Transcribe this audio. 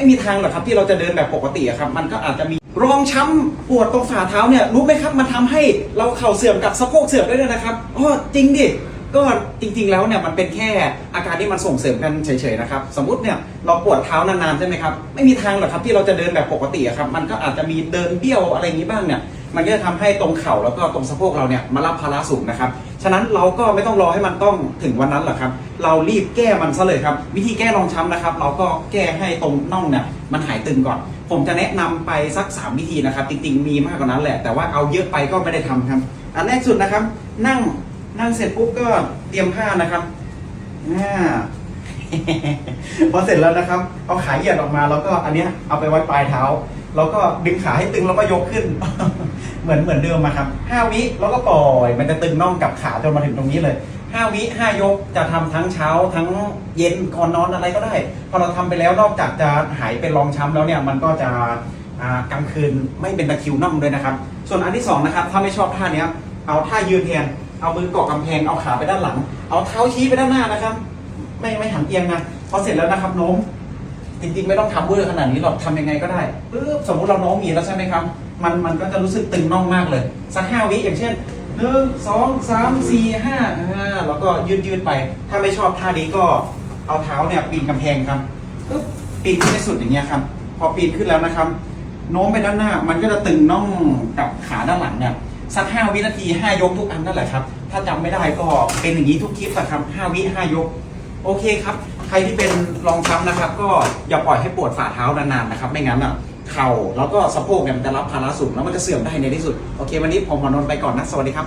ไม่มีทางหรอกครับที่เราจะเดินแบบปกติอะครับ มันก็อาจจะมีรองช้ำปวดตรงฝ่าเท้าเนี่ยรู้ไหมครับมันทำให้เราเข่าเสื่อมกับสะโพกเสื่อมได้ด้วยนะครับอ๋อจริงดิก็จริงๆแล้วเนี่ยมันเป็นแค่อาการที่มันส่งเสริมกันเฉยๆนะครับสมมติเนี่ยเราปวดเท้านานๆใช่ไหมครับไม่มีทางหรอกครับที่เราจะเดินแบบปกติอะครับ มันก็อาจจะมีเดินเบี้ยวอะไรอย่างนี้บ้างเนี่ย มันก็จะทำให้ตรงเข่าแล้วก็ตรงสะโพกเราเนี่ยมารับภาระสูงนะครับ ฉะนั้นเราก็ไม่ต้องรอให้มันต้องถึงวันนั้นหรอกครับ เรารีบแก้มันซะเลยครับ วิธีแก้รองช้ำนะครับ เราก็แก้ให้ตรงน่องเนี่ยมันหายตึงก่อน ผมจะแนะนำไปสัก 3 วิธีนะครับ จริงๆมีมากกว่านั้นแหละ แต่ว่าเอาเยอะไปก็ไม่ได้ทำครับ อันแรกสุดนะครับ นั่งนั่งเสร็จปุ๊บก็เตรียมผ้านะครับอ่า พอเสร็จแล้วนะครับ เอาขาเหยียดออกมาแล้วก็อันเนี้ยเอาไปไว้ปลายเท้า แล้วก็ดึงขาให้ตึงแล้วก็ยกขึ้น เหมือนเหมือนเดิมอะครับห้าวิแล้วก็ปล่อย มันจะตึงน่องกับขาจนมาถึงตรงนี้เลยห้าวิห้ายกจะทำทั้งเช้าทั้งเย็นก่อนนอนอะไรก็ได้ พอเราทำไปแล้วนอกจากจะหายเป็นรองช้ำแล้วเนี่ยมันก็จะกลางคืนไม่เป็นตะคิวน่องด้วยนะครับ ส่วนอันที่สองนะครับถ้าไม่ชอบท่าเนี้ยเอาท่ายืนแทนเอามือเกาะกำแพงเอาขาไปด้านหลัง เอาเท้าชี้ไปด้านหน้านะครับ ไม่ไม่หันเอียงนะพอเสร็จแล้วนะครับโน้ม จริงๆไม่ต้องทำเวอร์ขนาดนี้หรอกทำยังไงก็ได้ปึ๊บสมมติเราโน้มมีแล้วใช่ไหมครับ มันมันก็จะรู้สึกตึงน่องมากเลย สักห้าวิอย่างเช่นหนึ่งสองสามสี่ห้าอ่าแล้วก็ยืดยืดไป ถ้าไม่ชอบท่านี้ก็เอาเท้าเนี่ยปีนกำแพงครับปึ๊บปีนขึ้นให้สุดอย่างเงี้ยครับ พอปีนขึ้นแล้วนะครับ โน้มไปด้านหน้า มันก็จะตึงน่องกับขาด้านหลังเนี่ยสักห้าวินาทีห้ายกทุกอันนั่นแหละครับ ถ้าจำไม่ได้ก็เป็นอย่างนี้ทุกคลิปอะครับห้าวิห้ายก โอเคครับ ใครที่เป็นรองช้ำนะครับ ก็อย่าปล่อยให้ปวดฝ่าเท้านานๆนะครับ ไม่งั้นอะเข่าแล้วก็สะโพกเนี่ยมันจะรับภาระสูงแล้วมันจะเสื่อมได้ในที่สุด โอเค วันนี้ผมหมอนนท์ไปก่อนนะ สวัสดีครับ